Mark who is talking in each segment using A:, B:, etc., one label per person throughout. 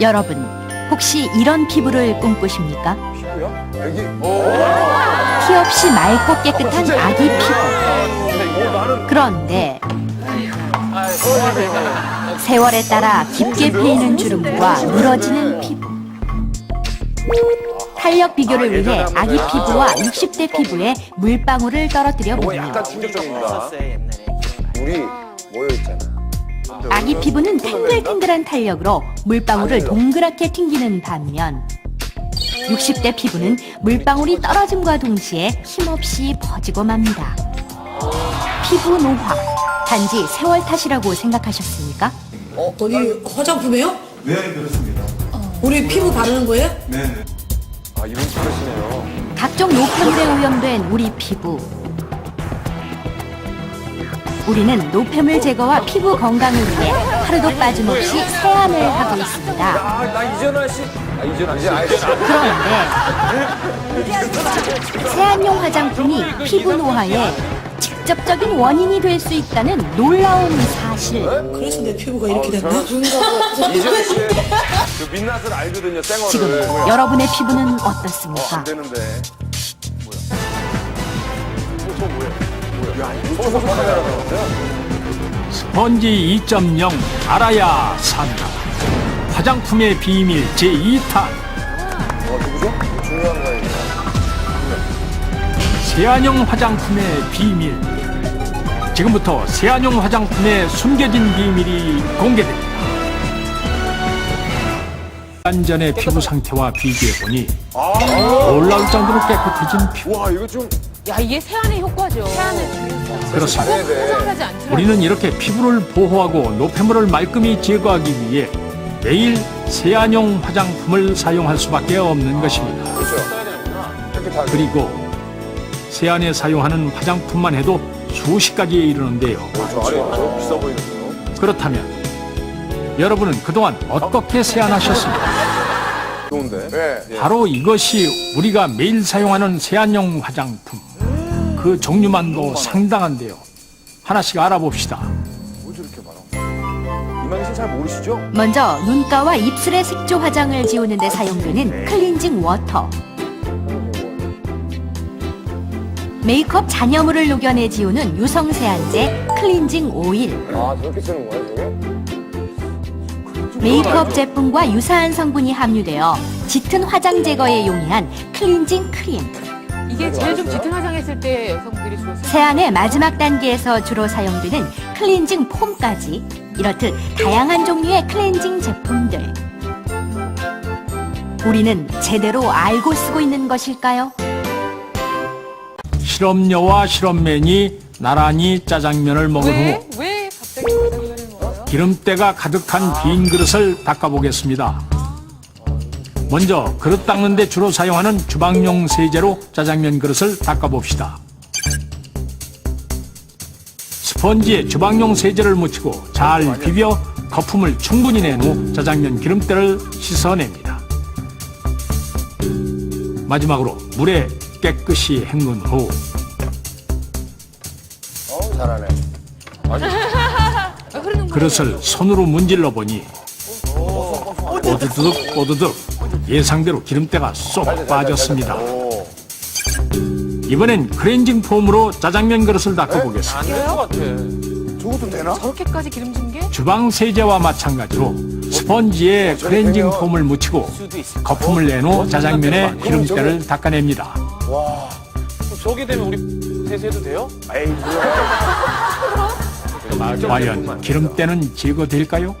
A: 여러분, 혹시 이런 피부를 꿈꾸십니까?
B: 피부야? 애기?
A: 티 없이 맑고 깨끗한 아기 피부.
B: 어,
A: 그런데 세월에 따라 깊게 패이는 주름과 늘어지는 피부. 탄력 비교를 위해 아기 피부와 60대 피부에 물방울을 떨어뜨려 보네요.
B: 충격적입니다. 물이 모여 있잖아.
A: 아기 피부는 탱글탱글한 탄력으로 물방울을 동그랗게 튕기는 반면 60대 피부는 물방울이 떨어짐과 동시에 힘없이 퍼지고 맙니다. 피부 노화, 단지 세월 탓이라고 생각하셨습니까?
C: 어디 화장품이에요?
D: 네, 그렇습니다.
C: 우리 피부 바르는 거예요?
D: 네.
B: 아, 이런 스트레스네요.
A: 각종 노폐물에 오염된 우리 피부. 우리는 노폐물 제거와 피부 건강을 위해 하루도 빠짐없이 세안을 하고 있습니다.
B: 아, 나 이전아 씨. 아, 이전아 씨.
A: 그런데 세안용 화장품이 피부 노화의 직접적인 원인이 될 수 있다는 놀라운 사실.
C: 그래서 내 피부가 이렇게 됐나?
B: 이전아 씨. 그 민낯을 알거든요, 쌩얼을.
A: 지금 여러분의 피부는
B: 어,
A: 어떻습니까?
B: 안 되는데. 뭐야? 이거 저 뭐야?
E: 스펀지 2.0 알아야 산다. 화장품의 비밀 제2탄
B: 어, 누구죠? 중요한 거예요.
E: 세안용 화장품의 비밀. 지금부터 세안용 화장품의 숨겨진 비밀이 공개됩니다. 한 전의 피부 상태와 비교해보니 놀라울 정도로 깨끗해진 피부.
B: 와, 이거 좀
F: 야 이게 세안의 효과죠. 세안의.
E: 그렇습니다.
B: 해야 돼.
F: 포장하지 않더라도.
E: 우리는 이렇게 피부를 보호하고 노폐물을 말끔히 제거하기 위해 매일 세안용 화장품을 사용할 수밖에 없는 것입니다.
B: 그렇죠.
E: 그리고 세안에 사용하는 화장품만 해도 수십 가지에 이르는데요.
B: 어, 저 아래 저 비싸 보이는데요?
E: 그렇다면 여러분은 그동안 어떻게 세안하셨습니까?
B: 좋은데? 네.
E: 바로 이것이 우리가 매일 사용하는 세안용 화장품. 그 종류만도 상당한데요. 하나씩 알아봅시다.
B: 뭐 저렇게 많아? 이만희 씨잘 모르시죠?
A: 먼저 눈가와 입술의 색조 화장을 지우는 데 사용되는 클렌징 워터. 메이크업 잔여물을 녹여내 지우는 유성 세안제 클렌징 오일.
B: 아, 저렇게 쓰는 거야, 저게?
A: 메이크업 제품과 유사한 성분이 함유되어 짙은 화장 제거에 용이한 클렌징 크림.
F: 이게 제일 좀 짙은 화장했을 때 여성들이 주로 쓰는
A: 세안의 마지막 단계에서 주로 사용되는 클렌징 폼까지 이렇듯 다양한 종류의 클렌징 제품들. 우리는 제대로 알고 쓰고 있는 것일까요?
E: 실험녀와 실험맨이 나란히 짜장면을 먹은
F: 왜?
E: 후
F: 왜
E: 기름때가 가득한 빈 그릇을 닦아보겠습니다. 먼저 그릇 닦는데 주로 사용하는 주방용 세제로 짜장면 그릇을 닦아봅시다. 스펀지에 주방용 세제를 묻히고 잘 비벼 거품을 충분히 낸 후 짜장면 기름때를 씻어냅니다. 마지막으로 물에 깨끗이 헹군 후
B: 어, 잘하네. 아니.
E: 그릇을 손으로 문질러 보니 오두둑 오두둑 예상대로 기름때가 쏙 빠졌습니다.
B: 오.
E: 이번엔 클렌징 폼으로 짜장면 그릇을 닦아보겠습니다.
B: 저것도 되나?
F: 저렇게까지 기름진 게?
E: 주방 세제와 마찬가지로 스펀지에 클렌징 폼을 묻히고 거품을 낸 후 짜장면에 기름때를 닦아냅니다.
G: 저게 되면 우리 세수해도 돼요?
B: 에이, 뭐야.
E: 과연 기름때는 제거될까요?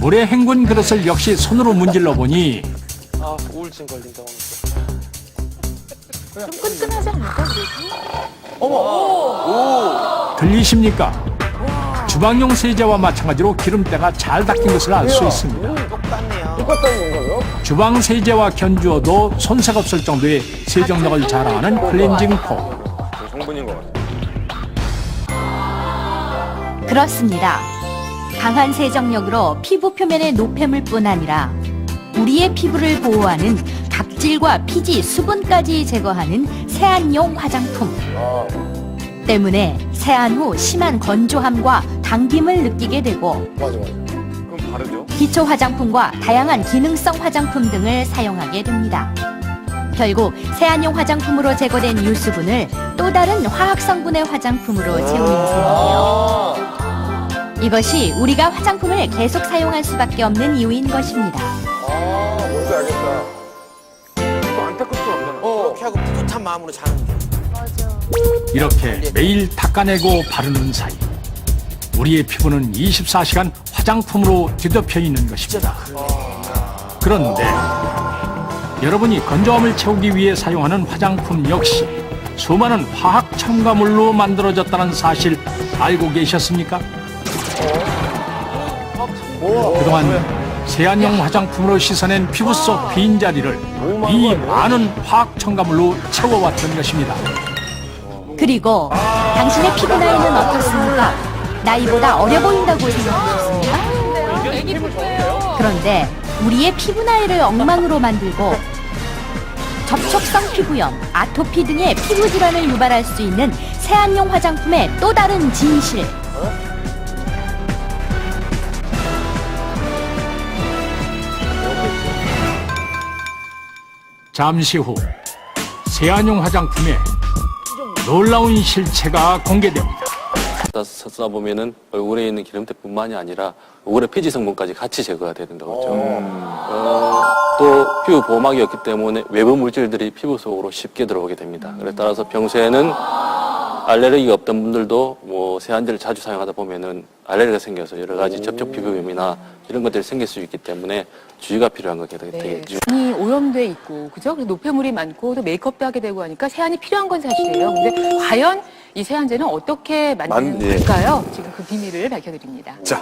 E: 물에 헹군 그릇을 역시 손으로 문질러 보니
G: 아 우울증 걸린다고 하면서
F: 좀 끈끈하지 않을까?
E: 들리십니까? 주방용 세제와 마찬가지로 기름때가 잘 닦인 것을 알 수 있습니다.
G: 똑같네요
B: 똑같다는 건가요?
E: 주방 세제와 견주어도 손색 없을 정도의 세정력을 자랑하는 클렌징 폼.
B: 저 성분인 것 같아요.
A: 그렇습니다. 강한 세정력으로 피부 표면의 노폐물뿐 아니라 우리의 피부를 보호하는 각질과 피지, 수분까지 제거하는 세안용 화장품.
B: 아,
A: 때문에 세안 후 심한 건조함과 당김을 느끼게 되고
B: 맞아, 맞아.
G: 그럼 바르죠?
A: 기초 화장품과 다양한 기능성 화장품 등을 사용하게 됩니다. 결국 세안용 화장품으로 제거된 유수분을 또 다른 화학 성분의 화장품으로 채우는 셈이에요.
B: 아,
A: 이것이 우리가 화장품을 계속 사용할 수밖에 없는 이유인 것입니다.
B: 아, 뭔지 알겠다.
G: 이거 안 닦을 수 없잖아.
B: 어,
D: 그렇게 하고 뿌듯한 마음으로 자는 게.
E: 이렇게 매일 닦아내고 바르는 사이 우리의 피부는 24시간 화장품으로 뒤덮여 있는 것입니다. 그런데 여러분이 건조함을 채우기 위해 사용하는 화장품 역시 수많은 화학 첨가물로 만들어졌다는 사실 알고 계셨습니까? 그동안 세안용 화장품으로 씻어낸 피부 속 빈자리를 이 많은 화학 첨가물로 채워왔던 것입니다.
A: 그리고 당신의 피부 나이는 어떻습니까? 나이보다 어려 보인다고 생각하셨습니까?
F: 애기 피부예요.
A: 그런데 우리의 피부 나이를 엉망으로 만들고 접촉성 피부염, 아토피 등의 피부 질환을 유발할 수 있는 세안용 화장품의 또 다른 진실.
E: 잠시 후 세안용 화장품의 놀라운 실체가 공개됩니다.
H: 쓰다 보면은 얼굴에 있는 기름때뿐만이 아니라 얼굴의 피지 성분까지 같이 제거가 된다고 그러죠. 어, 또 피부 보호막이 없기 때문에 외부 물질들이 피부 속으로 쉽게 들어오게 됩니다. 그래 따라서 평소에는 알레르기가 없던 분들도 뭐 세안제를 자주 사용하다 보면은 알레르기가 생겨서 여러 가지 접촉 피부염이나 이런 것들이 생길 수 있기 때문에 주의가 필요한 거게
F: 네.
H: 되겠죠.
F: 눈이 오염돼 있고, 그죠? 그리고 노폐물이 많고, 또 메이크업도 하게 되고 하니까 세안이 필요한 건 사실이에요. 근데 과연 이 세안제는 어떻게 만드는
H: 만- 예.
F: 걸까요? 지금 그 비밀을 밝혀드립니다.
I: 네,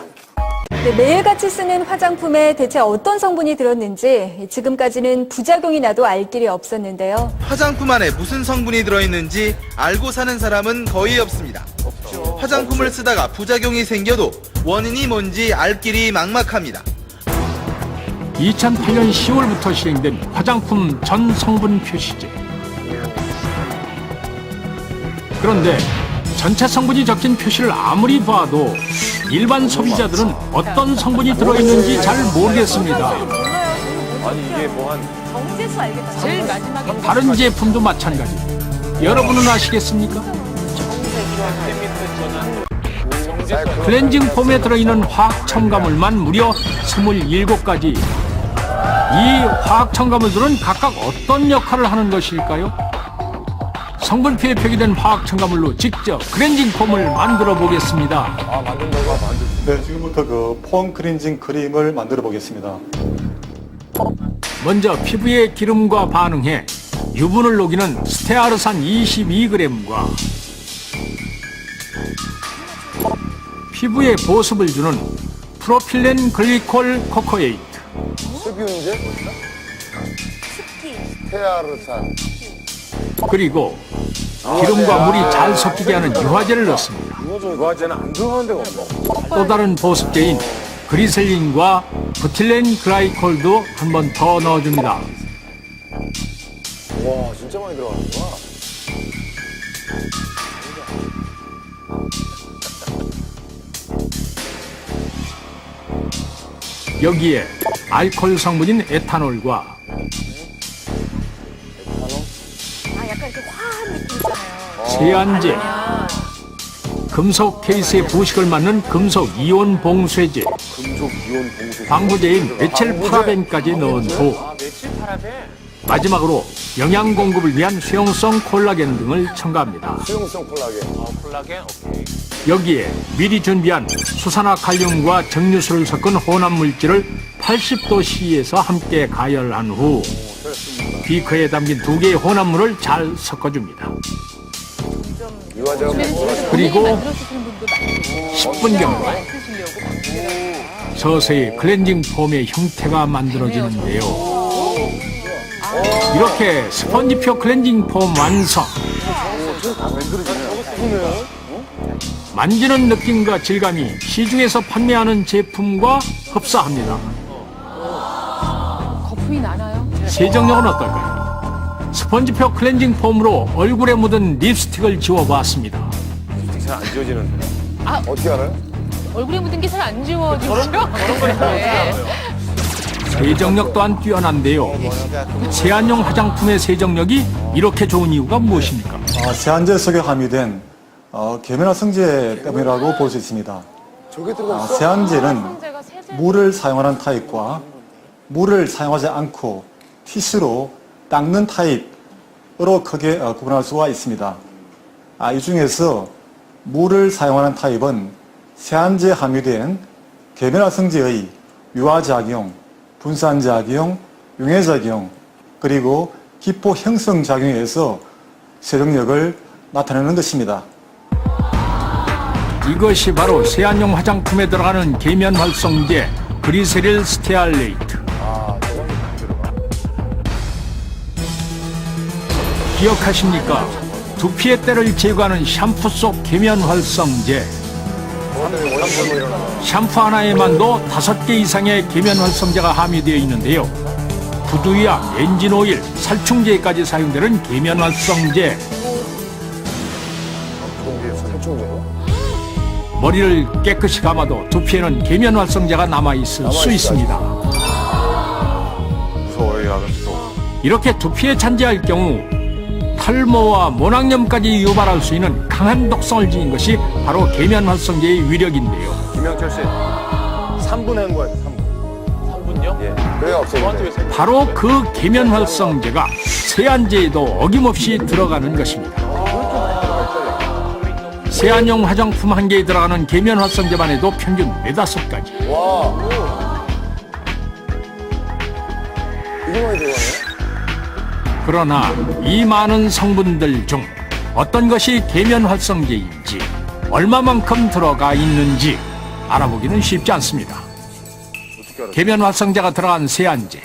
I: 매일같이 쓰는 화장품에 대체 어떤 성분이 들었는지 지금까지는 부작용이 나도 알 길이 없었는데요.
J: 화장품 안에 무슨 성분이 들어있는지 알고 사는 사람은 거의 없습니다. 화장품을 쓰다가 부작용이 생겨도 원인이 뭔지 알 길이 막막합니다.
E: 2008년 10월부터 시행된 화장품 전 성분 표시제. 그런데 전체 성분이 적힌 표시를 아무리 봐도 일반 소비자들은 어떤 성분이 들어있는지 잘 모르겠습니다.
G: 아니, 이게 뭐 한.
F: 제일 마지막에
E: 다른 제품도 마찬가지. 여러분은 아시겠습니까? 클렌징 폼에 들어있는 화학 첨가물만 무려 27가지. 이 화학 첨가물들은 각각 어떤 역할을 하는 것일까요? 성분표에 표기된 화학 첨가물로 직접 클렌징 폼을 만들어 보겠습니다.
K: 네, 지금부터 그폼 클렌징 크림을 만들어 보겠습니다.
E: 먼저 피부의 기름과 반응해 유분을 녹이는 스테아르산 22g과 피부에 보습을 주는 프로필렌 글리콜 코코에이트
B: 습유인제? 테아르산.
E: 그리고 기름과 물이 잘 섞이게 하는 유화제를 넣습니다.
B: 유화제는 안 들어가는 데가 없어.
E: 또 다른 보습제인 그리셀린과 부틸렌 글라이콜도 한 번 더 넣어줍니다.
B: 와, 진짜 많이 들어가는구나.
E: 여기에 알코올 성분인 에탄올과 세안제, 금속 케이스에 부식을 맞는 금속 이온 봉쇄제,
B: 금속 이온 봉쇄.
E: 방부제인 메칠 파라벤까지 넣은 후
G: 아?
E: 마지막으로 영양 공급을 위한 수용성 콜라겐 등을 첨가합니다.
B: 수용성 콜라겐.
G: 아, 콜라겐? 오케이.
E: 여기에 미리 준비한 수산화 칼륨과 정류수를 섞은 혼합 물질을 80도 C에서 함께 가열한 후 비커에 담긴 두 개의 혼합물을 잘 섞어줍니다. 그리고
F: 만들어주시는 분도 많고,
E: 10분 경과. 서서히 클렌징 폼의 형태가 만들어지는데요. 이렇게 스펀지표 클렌징 폼 완성. 만지는 느낌과 질감이 시중에서 판매하는 제품과 흡사합니다.
F: 거품이 나나요?
E: 세정력은 어떨까요? 스펀지표 클렌징 폼으로 얼굴에 묻은 립스틱을 지워봤습니다.
B: 잘안 지워지는데.
F: 아.
B: 어떻게 알아요?
F: 얼굴에 묻은 게 잘 안 지워지죠? 네.
E: 세정력 또한 뛰어난데요. 세안용 화장품의 세정력이 이렇게 좋은 이유가 무엇입니까?
K: 아, 세안제 속에 함유된 어, 계면화 성제 때문이라고 볼 수 있습니다.
B: 저게 들어가
K: 아,
B: 있어?
K: 세안제는
F: 세제
K: 물을 사용하는 타입과 물을 사용하지 않고 티슈로 닦는 타입으로 크게 어, 구분할 수가 있습니다. 아, 이 중에서 물을 사용하는 타입은 세안제에 함유된 계면활성제의 유화작용, 분산작용, 용해작용, 그리고 기포 형성작용에 의해서 세정력을 나타내는 것입니다.
E: 이것이 바로 세안용 화장품에 들어가는 계면 활성제 그리세릴 스테알레이트. 기억하십니까? 두피의 때를 제거하는 샴푸 속 계면 활성제. 샴푸 하나에만도 다섯 개 이상의 계면 활성제가 함유되어 있는데요. 구두약, 엔진 오일, 살충제까지 사용되는 계면 활성제. 머리를 깨끗이 감아도 두피에는 계면 활성제가 남아 있을 수 있습니다.
B: 무서워요.
E: 이렇게 두피에 잔재할 경우 탈모와 모낭염까지 유발할 수 있는 강한 독성을 지닌 것이 바로 계면 활성제의 위력인데요.
B: 김영철 씨. 3분 한 거예요, 3분.
G: 3분요?
B: 예. 그래야
G: 저한테 왜
B: 없어요.
G: 3분?
E: 바로 그 계면 활성제가 세안제에도 어김없이 들어가는 것입니다. 세안용 화장품 한 개에 들어가는 계면 활성제만 해도 평균 네다섯 가지.
B: 와. 이게 많이 들어가네?
E: 그러나 이 많은 성분들 중 어떤 것이 계면 활성제인지 얼마만큼 들어가 있는지 알아보기는 쉽지 않습니다. 계면 활성제가 들어간 세안제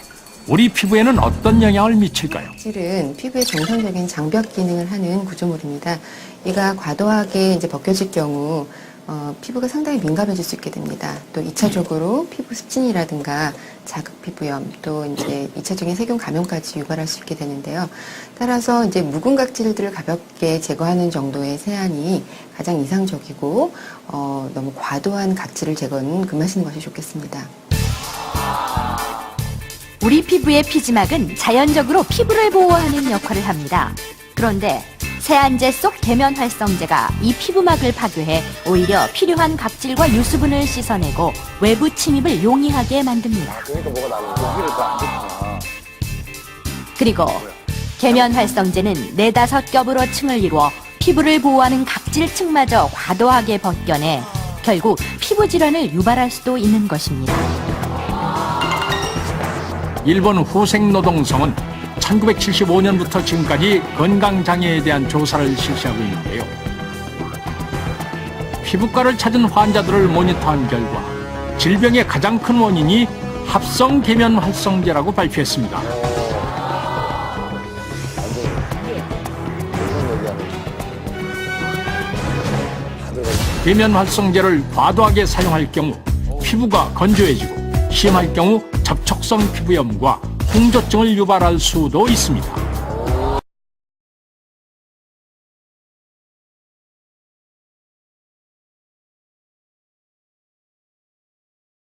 E: 우리 피부에는 어떤 영향을 미칠까요?
L: 실은 피부의 정상적인 장벽 기능을 하는 구조물입니다. 이가 과도하게 이제 벗겨질 경우 어, 피부가 상당히 민감해질 수 있게 됩니다. 또 2차적으로 피부 습진이라든가 자극 피부염, 또 이제 2차적인 세균 감염까지 유발할 수 있게 되는데요. 따라서 이제 묵은 각질들을 가볍게 제거하는 정도의 세안이 가장 이상적이고 어, 너무 과도한 각질을 제거는 금하시는 것이 좋겠습니다.
A: 우리 피부의 피지막은 자연적으로 피부를 보호하는 역할을 합니다. 그런데 세안제 속 계면 활성제가 이 피부막을 파괴해 오히려 필요한 각질과 유수분을 씻어내고 외부 침입을 용이하게 만듭니다.
B: 그러니까 뭐가 나는 고기를 또안 좋구나.
A: 그리고 계면 활성제는 네다섯 겹으로 층을 이루어 피부를 보호하는 각질층마저 과도하게 벗겨내 결국 피부 질환을 유발할 수도 있는 것입니다.
E: 일본 후생노동성은 1975년부터 지금까지 건강장애에 대한 조사를 실시하고 있는데요. 피부과를 찾은 환자들을 모니터한 결과 질병의 가장 큰 원인이 합성 계면 활성제라고 발표했습니다. 계면 활성제를 과도하게 사용할 경우 피부가 건조해지고 심할 경우 접촉성 피부염과 홍조증을 유발할 수도 있습니다.